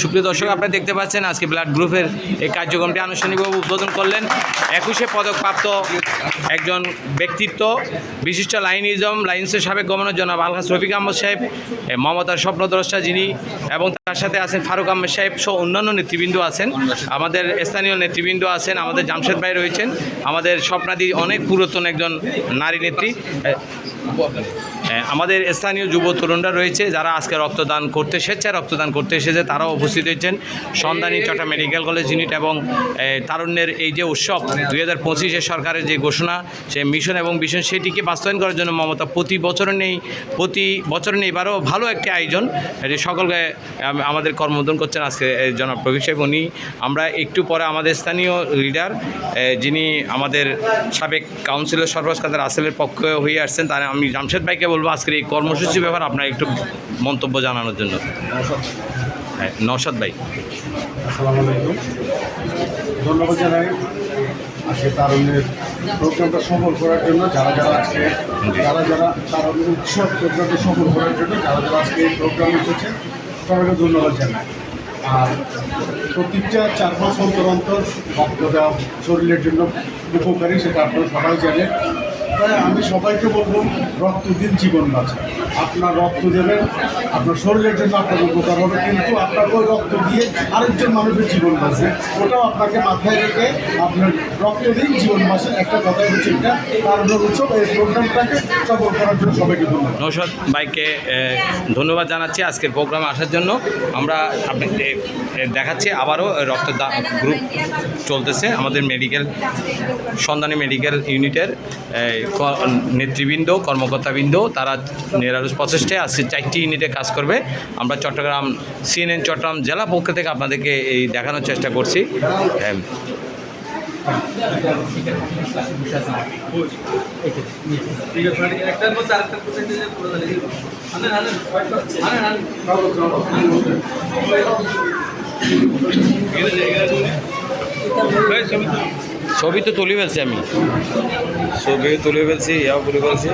সুপ্রিয় দর্শক, আপনারা দেখতে পাচ্ছেন আজকে ব্লাড গ্রুপের এই কার্যক্রমটি আনুষ্ঠানিকভাবে উদ্বোধন করলেন। একুশে পদকপ্রাপ্ত একজন ব্যক্তিত্ব, বিশিষ্ট লাইনিজম, লাইন্সের সাবেক গভর্নর জনাব আলহাস রফিক আহমদ সাহেব মমতার স্বপ্নদ্রষ্টা যিনি, এবং তার সাথে আছেন ফারুক আহমেদ সাহেব সহ অন্যান্য নেতৃবৃন্দ আছেন। আমাদের স্থানীয় নেতৃবৃন্দ আছেন, আমাদের জামশেদ ভাই রয়েছেন, আমাদের স্বপ্নাদি অনেক পুরাতন একজন নারী নেত্রী। আমাদের স্থানীয় যুব তরুণরা রয়েছে, যারা আজকে রক্তদান করতে স্বেচ্ছায় রক্তদান করতে এসেছে, তারাও উপস্থিত হয়েছেন। সন্ধানী চট্টা মেডিকেল কলেজ ইউনিট এবং তারুণ্যের এই যে উৎসব, দুই হাজার পঁচিশে সরকারের যে ঘোষণা, সে মিশন এবং ভিশন সেটিকে বাস্তবায়ন করার জন্য মমতা প্রতি বছর নেই, প্রতি বছর নেই, এবারও ভালো একটি আয়োজন, এটি সকলকে আমাদের কর্মোদ্বোধন করছেন আজকে জনাব সাহেব। উনি, আমরা একটু পরে আমাদের স্থানীয় লিডার যিনি আমাদের সাবেক কাউন্সিলর সরফরাজ কাদের আসেলের পক্ষে হয়ে আসছেন, তার আমি জামশেদ ভাইকে বলব। আজকের এই কর্মসূচির ব্যাপারে আপনার একটু মন্তব্য জানানোর জন্য। হ্যাঁ নওশাদ ভাই। আসসালামু আলাইকুম। ধন্যবাদ জানাই আজকে তারুণ্যের প্রোগ্রামটা সফল করার জন্য যারা যারা আজকে যারা যারা তারুণ্যের উৎসব প্রোগ্রামটা সফল করার জন্য যারা যারা আজকে এই প্রোগ্রাম এসেছে সবাইকে ধন্যবাদ জানাই। আর প্রত্যেকটা চার পাঁচ অন্তর অন্তর রক্তটা শরীরের জন্য উপকারী সেটা আপনারা সবাই জানেন। তাই আমি সবাইকে বলব রক্ত দিন জীবন বাঁচা আপনার রক্ত দেবেন, আপনার শরীরের জন্য আপনার উপকার হবে, কিন্তু আপনাকে ওই রক্ত দিয়ে আরেকজন মানুষের জীবন বাঁচবে। ওটাও আপনাকে মাথায় রেখে আপনার রক্ত দিন, জীবন বাঁচেন। একটা কথাই হচ্ছে এটা কারণ উৎসব, এই প্রোগ্রামটাকে সফল করার জন্য সবাইকে ধন্যবাদ। ভাইকে ধন্যবাদ জানাচ্ছি আজকের প্রোগ্রামে আসার জন্য। আমরা আপনাকে দেখাচ্ছি, আবারও রক্তদান গ্রুপ চলতেছে, আমাদের মেডিকেল, সন্ধানী মেডিকেল ইউনিটের নেতৃবৃন্দ, কর্মকর্তাবৃন্দ, তারা নিরারুষ প্রচেষ্টায় আজকে চারটি ইউনিটে কাজ করবে। আমরা চট্টগ্রাম, সিএনএন চট্টগ্রাম জেলা পক্ষ থেকে আপনাদেরকে এই দেখানোর চেষ্টা করছি। ছবি তো তুলে ফেলছি আমি। ছবি তুলে ফেলছি, ইয়াও তুলে ফেলছি।